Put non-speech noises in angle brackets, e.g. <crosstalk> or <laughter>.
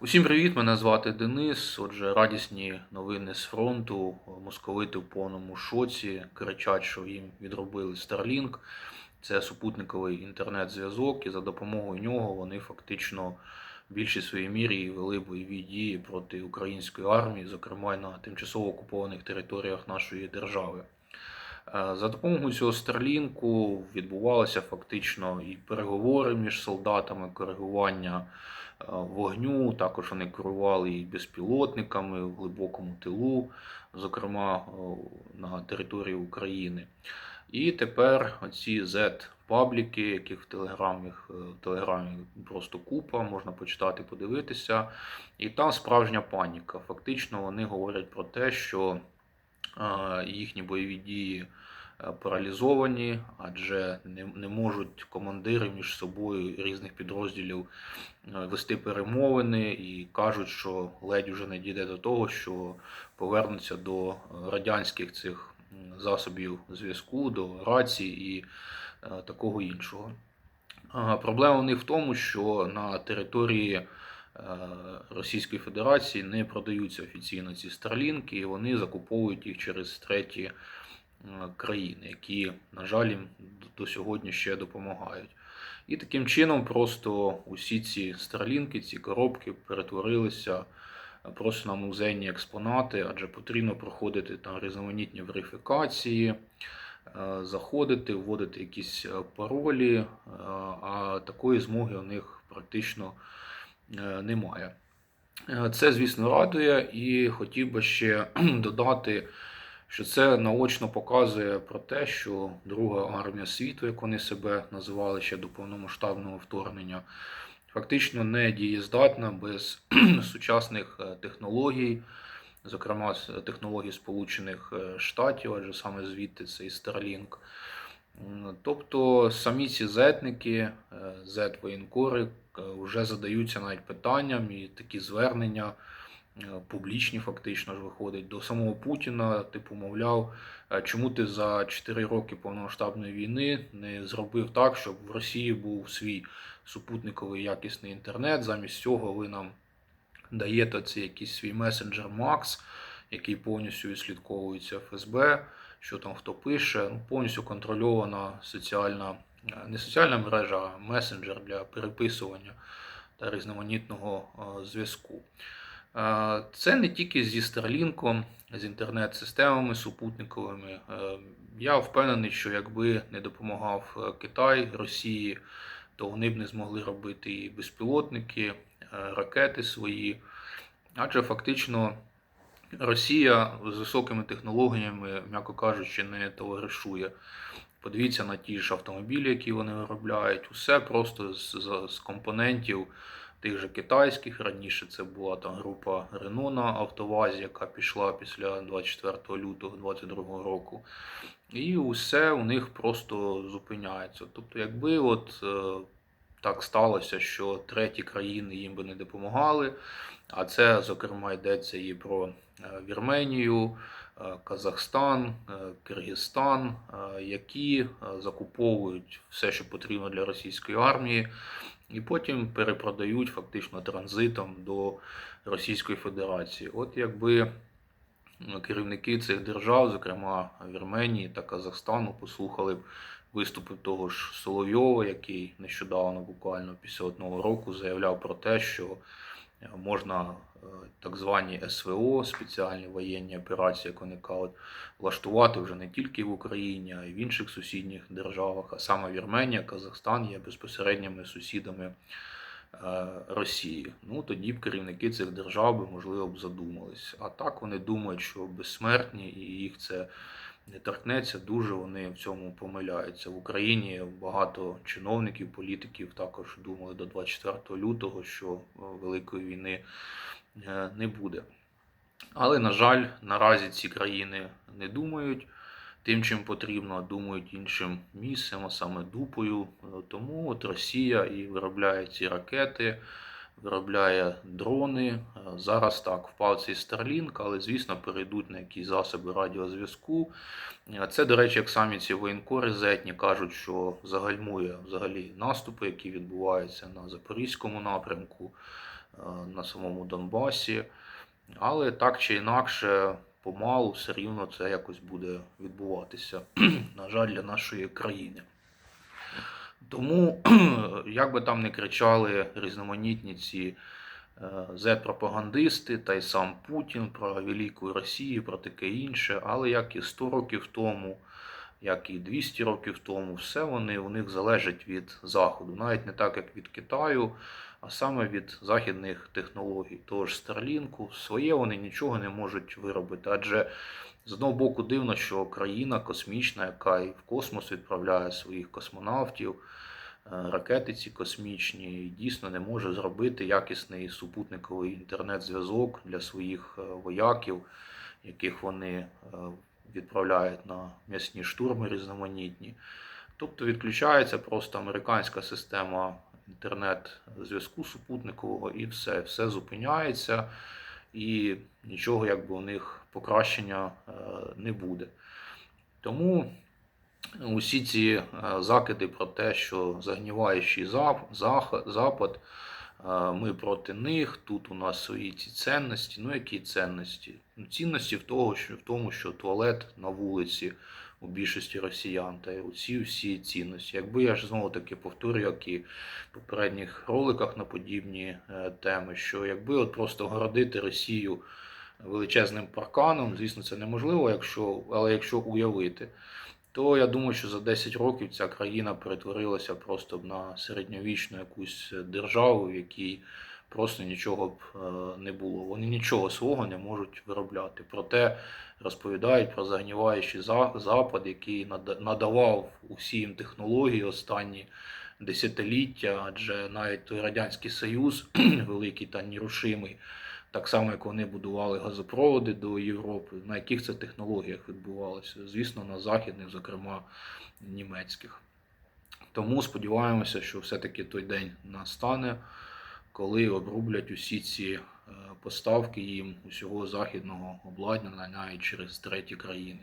Усім привіт! Мене звати Денис. Отже, радісні новини з фронту. Московити в повному шоці кричать, що їм відробили Starlink. Це супутниковий інтернет-зв'язок, і за допомогою нього вони фактично в більшій своїй мірі вели бойові дії проти української армії, зокрема на тимчасово окупованих територіях нашої держави. Е, За допомогою цього Старлінку відбувалися фактично і переговори між солдатами, коригування е, вогню. Також вони керували і безпілотниками в глибокому тилу, зокрема е, на території України. І тепер оці Z-пабліки, яких в Телеграмі, в Телеграмі просто купа, можна почитати, подивитися. І там справжня паніка. Фактично вони говорять про те, що їхні бойові дії паралізовані, адже не, не можуть командири між собою різних підрозділів е, вести перемовини і кажуть, що ледь вже не дійде до того, що повернуться до е, радянських цих засобів зв'язку, до рації і е, такого іншого. Проблема в них в тому, що на території е, Російської Федерації не продаються офіційно ці старлінки, і вони закуповують їх через треті е, країни, які, на жаль, до сьогодні ще допомагають. І таким чином просто усі ці старлінки, ці коробки перетворилися просто на музейні експонати, адже потрібно проходити там різноманітні верифікації, е, заходити, вводити якісь е, паролі, е, а такої змоги у них практично е, немає. Е, Це, звісно, радує, і хотів би ще <clears throat> додати, що це наочно показує про те, що Друга армія світу, як вони себе називали ще до повномасштабного вторгнення, фактично не дієздатна без <clears throat> сучасних е, технологій, зокрема технологій Сполучених е, Штатів, адже саме звідти цей Starlink. Тобто самі ці зетники, зет-воєнкори вже задаються навіть питанням і такі звернення е, публічні фактично ж виходять до самого Путіна, типу, мовляв, е, чому ти за 4 роки повномасштабної війни не зробив так, щоб в Росії був свій супутниковий якісний інтернет, замість цього ви нам даєте цей якийсь свій месенджер Макс, який повністю відслідковується ФСБ, що там хто пише, ну, повністю контрольована соціальна, е, не соціальна мережа, а месенджер для переписування та різноманітного е, зв'язку. Це не тільки зі Starlink, з інтернет-системами супутниковими. Е, Я впевнений, що якби не допомагав е, Китай Росії, то вони б не змогли робити і безпілотники, е, ракети свої. Адже фактично Росія з високими технологіями, м'яко кажучи, не товаришує. Подивіться на ті ж автомобілі, які вони виробляють. Усе просто з, з, з компонентів тих же китайських. Раніше це була там група Renault на Автовазі, яка пішла після 24 лютого 2022 року. І усе у них просто зупиняється. Тобто, якби от е, так сталося, що треті країни їм би не допомагали, а це, зокрема, йдеться і про е, Вірменію, Казахстан, е, Киргизстан, е, які е, закуповують все, що потрібно для російської армії, і потім перепродають фактично транзитом до Російської Федерації. От якби керівники цих держав, зокрема Вірменії та Казахстану, послухали б виступи того ж Соловйова, який нещодавно, буквально після одного року, заявляв про те, що е, можна е, так звані СВО, спеціальні воєнні операції, як вони кажуть, влаштувати вже не тільки в Україні, а й в інших сусідніх державах. А саме Вірменія, Казахстан є безпосередніми сусідами е, Росії. Ну тоді б керівники цих держав би можливо б задумались. А так вони думають, що безсмертні і їх це не торкнеться. Дуже вони в цьому помиляються. В Україні багато чиновників, політиків також думали до 24 лютого, що е, великої війни е, не буде. Але, на жаль, наразі ці країни не думають тим, чим потрібно, думають іншим місцем, а саме дупою. Е, Тому от Росія і виробляє ці ракети, виробляє дрони. Е, Зараз так впав цей Starlink, але звісно перейдуть на якісь засоби радіозв'язку. Е, Це, до речі, як самі ці воєнкори зетні кажуть, що загальмує взагалі наступи, які відбуваються на Запорізькому напрямку. на самому Донбасі. Але так чи інакше, помалу все рівно це якось буде відбуватися, <clears throat> на жаль, для нашої країни. Тому, <clears throat> як би там не кричали різноманітні ці е, Z-пропагандисти та й сам Путін про велику Росію, про таке інше, але як і 100 років тому, як і 200 років тому, все вони у них залежить від Заходу, навіть не так, як від Китаю, а саме від західних технологій. Того ж своє вони нічого не можуть виробити. Адже з одного боку дивно, що країна космічна, яка і в космос відправляє своїх космонавтів, е, ракети ці космічні, дійсно не може зробити якісний супутниковий інтернет-зв'язок для своїх е, вояків, яких вони е, відправляють на м'ясні штурми різноманітні. Тобто відключається просто американська система інтернет-зв'язку супутникового і все, все зупиняється, і нічого якби у них покращення е, не буде. Тому усі ці е, закиди про те, що загніваючий Запад, е, ми проти них, тут у нас свої ці цінності. Ну, які цінності? Ну, цінності в, того, що, в тому, що туалет на вулиці у більшості росіян та й оці всі цінності. Якби я ж знову таки повторюю, як і в попередніх роликах на подібні е, теми, що якби от просто городити Росію величезним парканом, звісно, це неможливо, якщо, але якщо уявити, то я думаю, що за 10 років ця країна перетворилася просто б на середньовічну якусь державу, в якій просто нічого б е, не було. Вони нічого свого не можуть виробляти. Проте розповідають про загніваючий Запад, який надавав усі їм технології останні десятиліття, адже навіть той Радянський Союз, <clears throat> великий та нерушимий, так само як вони будували газопроводи до Європи, на яких це технологіях відбувалося? Звісно, на західних, зокрема німецьких. Тому сподіваємося, що все-таки той день настане, коли обрублять усі ці е, поставки їм усього західного обладнання навіть через треті країни.